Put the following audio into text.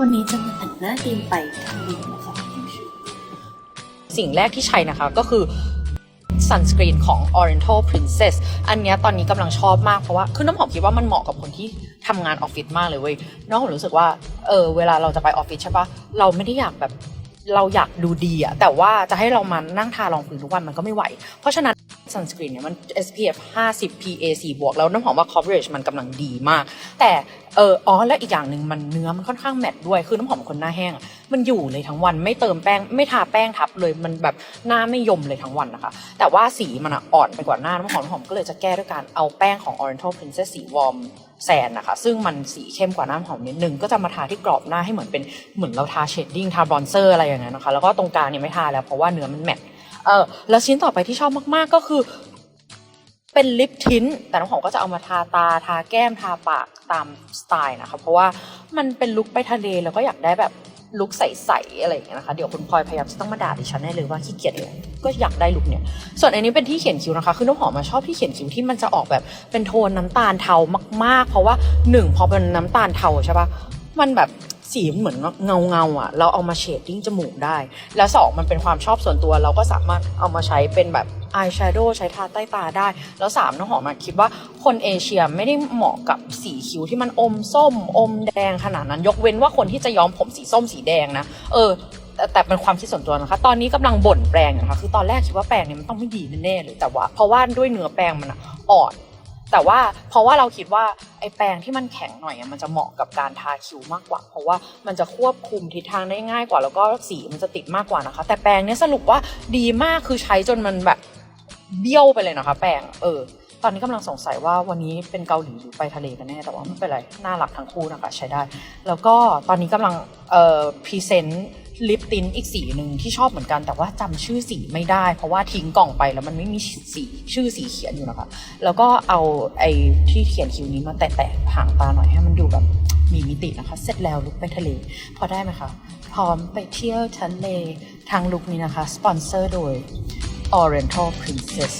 วันนี้จะมาแต่งหน้าธีมไปทะเลนะคะสิ่งแรกที่ใช้นะคะก็คือ sunscreen ของ Oriental Princess อันนี้ตอนนี้กำลังชอบมากเพราะว่า คือน้ำหอมคิดว่ามันเหมาะกับคนที่ทำงานออฟฟิศมากเลยเว้ยน้องผมรู้สึกว่า เออเวลาเราจะไปออฟฟิศใช่ปะเราไม่ได้อยากแบบเราอยากดูดีอะแต่ว่าจะให้เรามานั่งทารองพื้นทุกวันมันก็ไม่ไหว เพราะฉะนั้น sunscreen เนี่ยมัน SPF 50 PA 4บวกแล้วน้ำหอมว่า coverage มันกำลังดีมาก แต่เอออ๋อแล้วอีกอย่างหนึ่งมันเนื้อมันค่อนข้างแมตด้วยคือน้ำหอมคนหน้าแห้งมันอยู่เลยทั้งวันไม่เติมแป้งไม่ทาแป้งทับเลยมันแบบหน้าไม่ยมเลยทั้งวันนะคะ แต่ว่าสีมันอ,อ่อนไปกว่าหน้าน้ำหอมน้ำหอมก็เลยจะแก้ด้วยการเอาแป้งของ Oriental Princess สีวอร์มแซนนะคะซึ่งมันสีเข้มกว่าหน้าน้ำหอมนิดนึงก็จะมาทาที่กรอบหน้าให้เหมือนเป็นเหมือนเราทาเชดดิ้งทาบรอนเซอร์อะไรอย่างเงี้ยนะคะแล้วก็ตรงกลางเนี่ยไม่ทาแล้วเพราะว่าเนื้อมันแมต เออแล้วชิ้นต่อไปที่ชอบมากๆก็คือ เป็นลิปทินแต่น้ำหอมก็จะเอามาทาตาทาแก้มทาปากตามสไตล์นะคะเพราะว่ามันเป็นลุคไปทะเลแล้วก็อยากได้แบบลุคใสๆอะไรอย่างเงี้ยนะคะเดี๋ยวคุณพลอยพยายามจะต้องมาด่าดิฉันแน่เลยว่าขี้เกียจเลยก็อยากได้ลุคเนี่ย ส่วนอันนี้เป็นที่เขียนคิ้วนะคะ คือน้ำหอมมาชอบที่เขียนคิ้วที่มันจะออกแบบเป็นโทนน้ำตาลเทามาก ๆ เพราะว่าหนึ่งพอเป็นน้ำตาลเทาใช่ปะมันแบบ สีเหมือนเงาเงาอะ เราเอามาเชดดิ้งจมูกได้ แล้วสองมันเป็นความชอบส่วนตัวเราก็สามารถเอามาใช้เป็นแบบอายแชโดว์ใช้ทาใต้ตาได้ แล้วสามน้ำหอมคิดว่าคนเอเชียไม่ได้เหมาะกับสีคิ้วที่มันอมส้ม อมแดงขนาดนั้น ยกเว้นว่าคนที่จะย้อมผมสีส้มสีแดงนะ เออแต่เป็นความคิดส่วนตัวนะคะ ตอนนี้กำลังบ่นแปรงนะคะคือตอนแรกคิดว่าแปรงเนี่ยมันต้องไม่ดีแน่ๆเลยแต่ว่าเพราะว่าด้วยเนื้อแปรงมันอ่อน แต่ว่าเพราะว่าเราคิดว่าไอ้แปรงที่มันแข็งหน่อยมันจะเหมาะกับการทาคิ้วมากกว่า เพราะว่ามันจะควบคุมทิศทางได้ง่ายกว่า แล้วก็สีมันจะติดมากกว่านะคะ แต่แปรงเนี้ยสรุปว่าดีมากคือใช้จนมันแบบเบี้ยวไปเลยนะคะ แปรงเออตอนนี้กำลังสงสัยว่าวันนี้เป็นเกาหลีหรือไปทะเลกันแน่ แต่ว่าไม่เป็นไร น่ารักทั้งคู่นะคะใช้ได้ แล้วก็ตอนนี้กำลังเอ่อพรีเซนต์ ลิปตินอีกสีหนึ่งที่ชอบเหมือนกันแต่ว่าจำชื่อสีไม่ได้ เพราะว่าทิ้งกล่องไปแล้วมันไม่มีสีชื่อสีเขียนอยู่นะคะ แล้วก็เอาไอ้ที่เขียนคิ้วนี้มาแตะๆหางตาหน่อยให้มันดูแบบมีมิตินะคะ เสร็จแล้วลุกไปทะเล พอได้ไหมคะ พร้อมไปเที่ยวทะเลทางลุกนี้นะคะ สปอนเซอร์โดย Oriental Princess